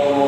Oh.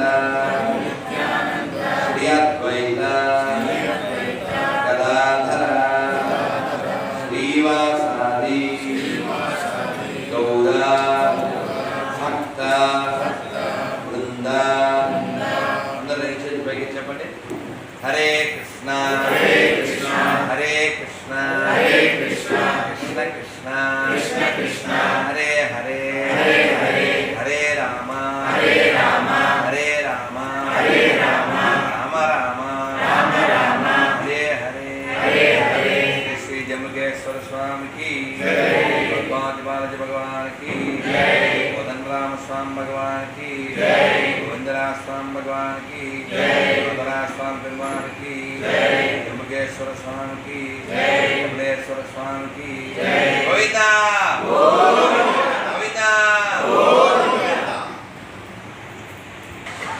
हरे कृष्णा। हरे कृष्णा। हरे कृष्णा। हरे कृष्णा। कृष्ण कृष्णा। कृष्ण कृष्णा। हरे हरे। हरे हरे। हरे रामा। हरे रामा। हरे रामा। हरे रामा। राम रामा। राम रामा। हरे हरे। हरे हरे। श्री जमकेश्वर स्वामी की। भगवान बालाजी भगवान की। जय। राम स्वामी भगवान की। जय। స్వామి భగవాన్కి గోదరా స్వామి భగవాన్కి జముగేశ్వర స్వామికి కమలేశ్వర స్వామికి గోవిందా గోవిందా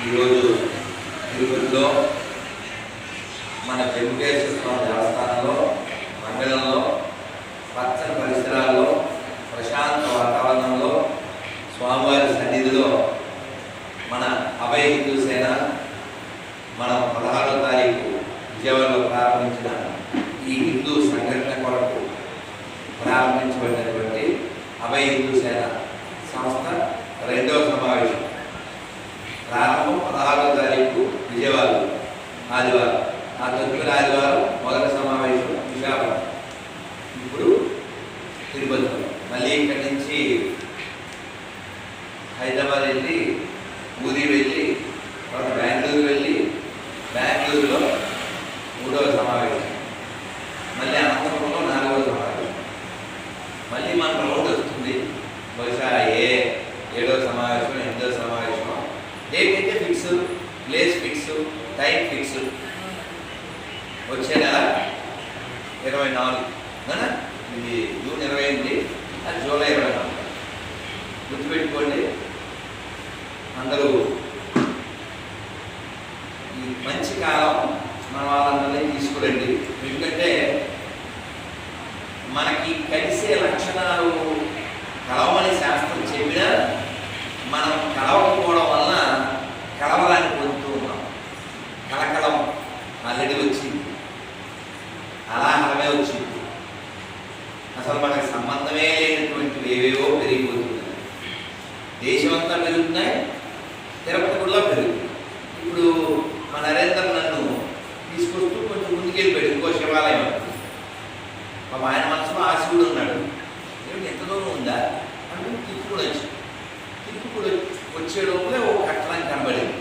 ఈరోజు తిరుపతిలో మన వెంకటేశ్వర స్వామి దేవస్థానంలో మందిరంలో పచ్చని పరిసరాల్లో ప్రశాంత వాతావరణంలో స్వామివారి సన్నిధిలో అభయ హిందూ సేన మనం పదహారో తారీఖు విజయవాడలో ప్రారంభించిన ఈ హిందూ సంఘటన కొరకు ప్రారంభించబడినటువంటి అభయ హిందూ సేన సంస్థ రెండవ సమావేశం. ప్రారంభం పదహారో తారీఖు విజయవాడలో ఆదివారం. ఆ తొమ్మిది ఆదివారం మొదటి సమావేశం విశాఖపట్నం ఇప్పుడు తిరుపతిలో మళ్ళీ ఇక్కడి నుంచి హైదరాబాద్ వెళ్ళి పూరి వెళ్ళి తర్వాత బెంగళూరు వెళ్ళి బెంగళూరులో మూడవ సమావేశం మళ్ళీ అనంతపురంలో నాలుగవ సమావేశం మళ్ళీ మన రౌండ్ వస్తుంది బహుశా ఏ ఏడో సమావేశం ఎనిమిదో సమావేశం date fix place fix time fix వచ్చే నెల ఇరవై నాలుగు. ఇది జూన్ ఇరవై ఎనిమిది అది జూలై ఇరవై నాలుగు. గుర్తుపెట్టుకోండి అందరూ ఈ మంచి కాలం మన వాళ్ళందరినీ తీసుకురండి. ఎందుకంటే మనకి కలిసే లక్షణాలు కలవని శాస్త్రం చెప్పినా మనం కలవకపోవడం వల్ల అసలు మనకి సంబంధమే లేనటువంటివి ఏవేవో పెరిగిపోతున్నాయి. దేశమంతా పెరుగుతున్నాయి తిరుపతి కూడా పెరుగుతుంది. ఇప్పుడు మా నరేంద్ర నన్ను తీసుకొస్తూ కొంచెం ముందుకెళ్ళిపోయాడు ఇంకో శివాలయం. మా ఆయన మనసులో ఆశ కూడా ఉన్నాడు. ఏమిటి ఎంత దూరం ఉందా? అంటే తిప్పు కూడా వచ్చి తిప్పు కూడా వచ్చే లోపలే ఒక కట్టడం కనబడింది.